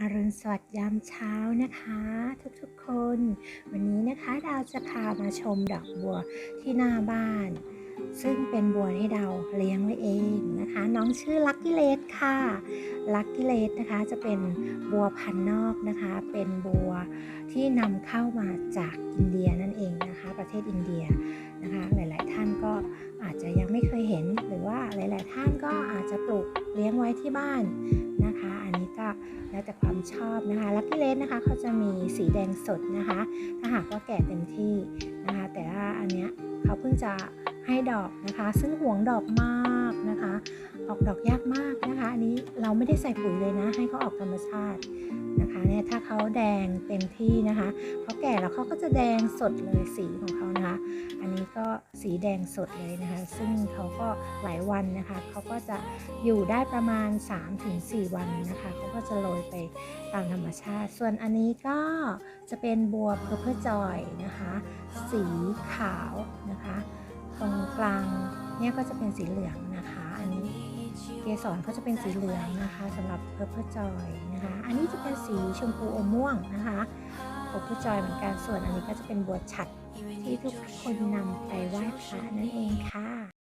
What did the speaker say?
อรุณสวัสดิ์ยามเช้านะคะ ทุกๆคน วันนี้นะคะดาวจะพามาชมดอกบัวที่หน้าบ้าน ซึ่งเป็นบัวที่ดาวเลี้ยงไว้เองนะคะ น้องชื่อลักกี้เลสค่ะลักกี้เลสนะคะจะเป็นบัวพันนอกนะคะ เป็นบัวที่นำเข้ามาจากอินเดียนั่นเองนะคะ ประเทศอินเดียนะคะ หลาย ๆ ท่านก็อาจจะยังไม่เคยเห็น หรือว่าหลาย ๆ ท่านก็อาจจะปลูกเลี้ยงไว้ที่บ้านนะคะ แล้วแต่ความชอบนะคะลักกี้เลสนะคะเขาจะมีสีแดงสดนะคะ ถ้าหากว่าแก่เต็มที่นะคะ แต่ว่าอันเนี้ยเขาเพิ่งจะ ให้ดอกนะคะ ซึ่งหวงดอกมากนะคะ ออกดอกยากมากนะคะ อันนี้เราไม่ได้ใส่ปุ๋ยเลยนะ ให้เขาออกธรรมชาตินะคะเนี่ยถ้าเขาแดงเต็มที่นะคะเขาแก่แล้วเขาก็จะแดงสดเลยสีของเขานะคะ อันนี้ก็สีแดงสดเลยนะคะ ซึ่งเขาก็หลายวันนะคะเขาก็จะอยู่ได้ประมาณ 3-4 วันนะคะเขาก็จะโรยไปตามธรรมชาติ ส่วนอันนี้ก็จะเป็นบัวเพอร์เพอร์จอยนะคะ สีขาวนะคะ ตรงกลางเนี่ยก็จะเป็นสีเหลืองนะคะ อันนี้เกสรก็จะเป็นสีเหลืองนะคะสำหรับเพอร์เพอร์จอยนะคะ อันนี้จะเป็นสีชมพูอมม่วงนะคะเพอร์เพอร์จอยเหมือนกันส่วนอันนี้ก็จะเป็นบัวฉัดที่ทุกคนนำไปไหว้พระนั่นเองค่ะ